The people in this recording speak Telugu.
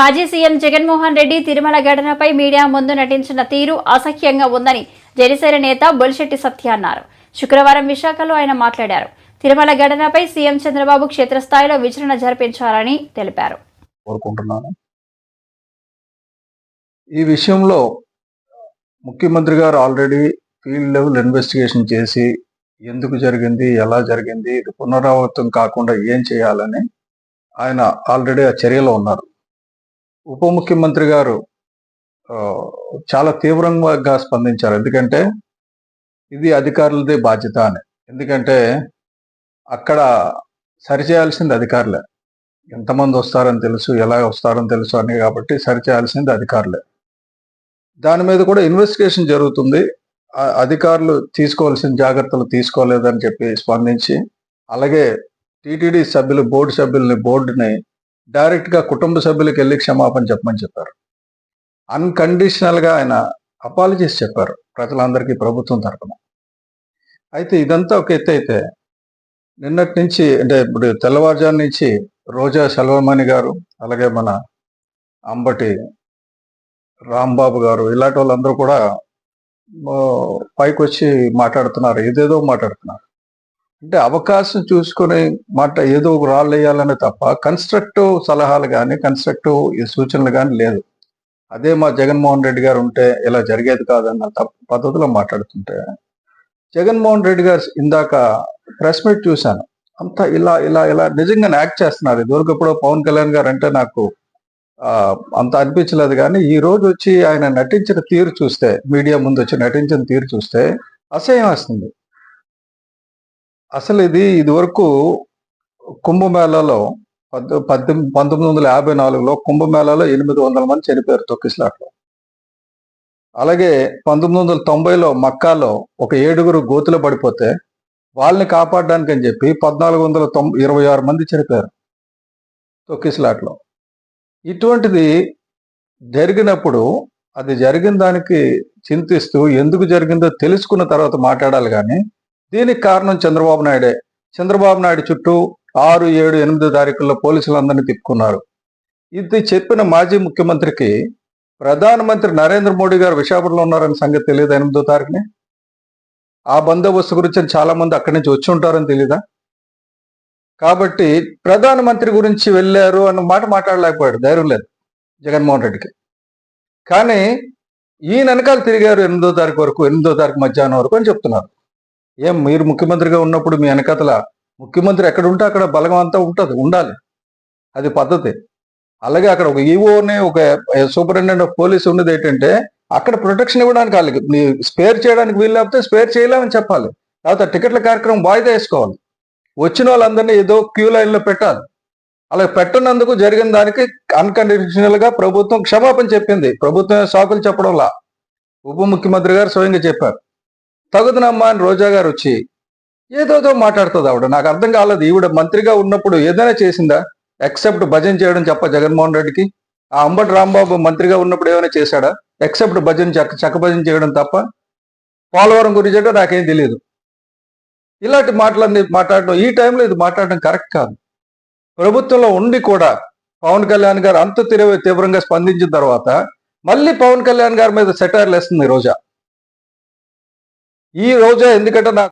మాజీ సీఎం జగన్మోహన్ రెడ్డి తిరుమల ఘటనపై మీడియా ముందు నటించిన తీరు అసహ్యంగా ఉందని జనసేన నేత బొలిశెట్టి సత్య అన్నారు. శుక్రవారం విశాఖలో ఆయన మాట్లాడారు. తిరుమల ఘటనపై సీఎం చంద్రబాబు క్షేత్రస్థాయిలో విచారణ జరిపించాలని తెలిపారు. కోరుకుంటున్నాను. ఈ విషయంలో ముఖ్యమంత్రి గారు ఆల్రెడీ ఫీల్డ్ లెవెల్ ఇన్వెస్టిగేషన్ చేసి ఎందుకు జరిగింది ఎలా జరిగింది ఇది పునరావృతం కాకుండా ఏం చేయాలని ఆయన ఆల్రెడీ ఆ చర్యలో ఉన్నారు. ఉప ముఖ్యమంత్రి గారు చాలా తీవ్రంగా స్పందించారు. ఎందుకంటే ఇది అధికారులదే బాధ్యత అని. ఎందుకంటే అక్కడ సరిచేయాల్సింది అధికారులే. ఎంతమంది వస్తారని తెలుసు ఎలా వస్తారని తెలుసు అని కాబట్టి సరిచేయాల్సింది అధికారులే. దాని మీద కూడా ఇన్వెస్టిగేషన్ జరుగుతుంది. అధికారులు తీసుకోవాల్సిన జాగ్రత్తలు తీసుకోలేదని చెప్పి స్పందించి అలాగే టీటీడీ సభ్యులు బోర్డు సభ్యుల్ని బోర్డుని డైరెక్ట్గా కుటుంబ సభ్యులకు వెళ్ళి క్షమాపణ చెప్పమని చెప్పారు. అన్కండిషనల్గా ఆయన అపాలజీస్ చెప్పారు ప్రజలందరికీ ప్రభుత్వం తరపున. అయితే ఇదంతా ఒక ఎత్తు అయితే నిన్నటి నుంచి అంటే ఇప్పుడు తెల్లవారుజాము నుంచి రోజా సెల్వమణి గారు అలాగే మన అంబటి రాంబాబు గారు ఇలాంటి వాళ్ళందరూ కూడా పైకి వచ్చి మాట్లాడుతున్నారు. ఏదేదో మాట్లాడుతున్నారు. అంటే అవకాశం చూసుకొని మాట ఏదో ఒక రాళ్ళు వేయాలనే తప్ప కన్స్ట్రక్టివ్ సలహాలు కానీ కన్స్ట్రక్టివ్ సూచనలు కానీ లేదు. అదే మా జగన్మోహన్ రెడ్డి గారు ఉంటే ఇలా జరిగేది కాదన్న తప్ప పద్ధతిలో మాట్లాడుతుంటే జగన్మోహన్ రెడ్డి గారు ఇందాక ప్రెస్ మీట్ చూశాను. అంతా ఇలా ఇలా ఇలా నిజంగానే యాక్ట్ చేస్తున్నారు. ఇదివరకు ఎప్పుడో పవన్ కళ్యాణ్ గారు అంటే నాకు అంత అనిపించలేదు కానీ ఈ రోజు వచ్చి ఆయన నటించిన తీరు చూస్తే మీడియా ముందు వచ్చి నటించిన తీరు చూస్తే అసహ్యం వస్తుంది. అసలు ఇది ఇదివరకు కుంభమేళాలో పద్ పద్దెనిమిది పంతొమ్మిది వందల యాభై నాలుగులో కుంభమేళాలో ఎనిమిది వందల మంది చనిపోయారు తొక్కిస్లాట్లో. అలాగే పంతొమ్మిది వందల తొంభైలో మక్కాలో ఒక ఏడుగురు గోతులో పడిపోతే వాళ్ళని కాపాడడానికి అని చెప్పి పద్నాలుగు వందల తొంభై ఇరవై ఆరు మంది చనిపోయారు తొక్కిస్లాట్లో. ఇటువంటిది జరిగినప్పుడు అది జరిగిన దానికి చింతిస్తూ ఎందుకు జరిగిందో తెలుసుకున్న తర్వాత మాట్లాడాలి కానీ దీనికి కారణం చంద్రబాబు నాయుడే. చంద్రబాబు నాయుడు చుట్టూ ఆరు ఏడు ఎనిమిది తారీఖుల్లో పోలీసులందరినీ తిప్పుకున్నారు. ఇది చెప్పిన మాజీ ముఖ్యమంత్రికి ప్రధానమంత్రి నరేంద్ర మోడీ గారు విశాఖపట్నంలో ఉన్నారని సంగతి తెలియదు ఎనిమిదో తారీఖుని? ఆ బందోబస్తు గురించి చాలా మంది అక్కడి నుంచి వచ్చి ఉంటారని తెలీదా? కాబట్టి ప్రధానమంత్రి గురించి వెళ్ళారు అన్న మాట మాట్లాడలేకపోయాడు. ధైర్యం లేదు జగన్మోహన్ రెడ్డికి. కానీ ఈయన వెనకాల తిరిగారు ఎనిమిదో తారీఖు వరకు ఎనిమిదో తారీఖు మధ్యాహ్నం వరకు అని చెప్తున్నారు. ఏం మీరు ముఖ్యమంత్రిగా ఉన్నప్పుడు మీ వెనకాతల ముఖ్యమంత్రి ఎక్కడ ఉంటే అక్కడ బలగం అంతా ఉంటుంది ఉండాలి. అది పద్ధతి. అలాగే అక్కడ ఒక ఈఓనే ఒక సూపరింటెండెంట్ ఆఫ్ పోలీస్ ఉన్నది ఏంటంటే అక్కడ ప్రొటెక్షన్ ఇవ్వడానికి వాళ్ళకి స్పేర్ చేయడానికి వీలు లేకపోతే స్పేర్ చేయలేమని చెప్పాలి. లేకపోతే టికెట్ల కార్యక్రమం వాయిదా వేసుకోవాలి. వచ్చిన వాళ్ళందరినీ ఏదో క్యూ లైన్లో పెట్టాలి. అలా పెట్టనందుకు జరిగిన దానికి అన్కండిషనల్గా ప్రభుత్వం క్షమాపణ చెప్పింది. ప్రభుత్వం సాకులు చెప్పడంలా. ఉప ముఖ్యమంత్రి గారు స్వయంగా చెప్పారు. తగుదనమ్మా అని రోజా గారు వచ్చి ఏదోదో మాట్లాడుతుంది ఆవిడ. నాకు అర్థం కాలేదు. ఈవిడ మంత్రిగా ఉన్నప్పుడు ఏదైనా చేసిందా? ఎక్సెప్ట్ భజన చేయడం చెప్ప జగన్మోహన్ రెడ్డికి? ఆ అంబటి రాంబాబు మంత్రిగా ఉన్నప్పుడు ఏమైనా చేశాడా? ఎక్సెప్ట్ భజన చక్క చక్క భజన చేయడం తప్ప? పోలవరం గురించి అంటే నాకేం తెలియదు ఇలాంటి మాటలన్నీ మాట్లాడడం ఈ టైంలో ఇది మాట్లాడడం కరెక్ట్ కాదు. ప్రభుత్వంలో ఉండి కూడా పవన్ కళ్యాణ్ గారు అంత తీవ్రంగా స్పందించిన తర్వాత మళ్ళీ పవన్ కళ్యాణ్ గారి మీద సెటైర్లు వేస్తుంది ఈ రోజా. ఈ రోజే ఎందుకంటే నాకు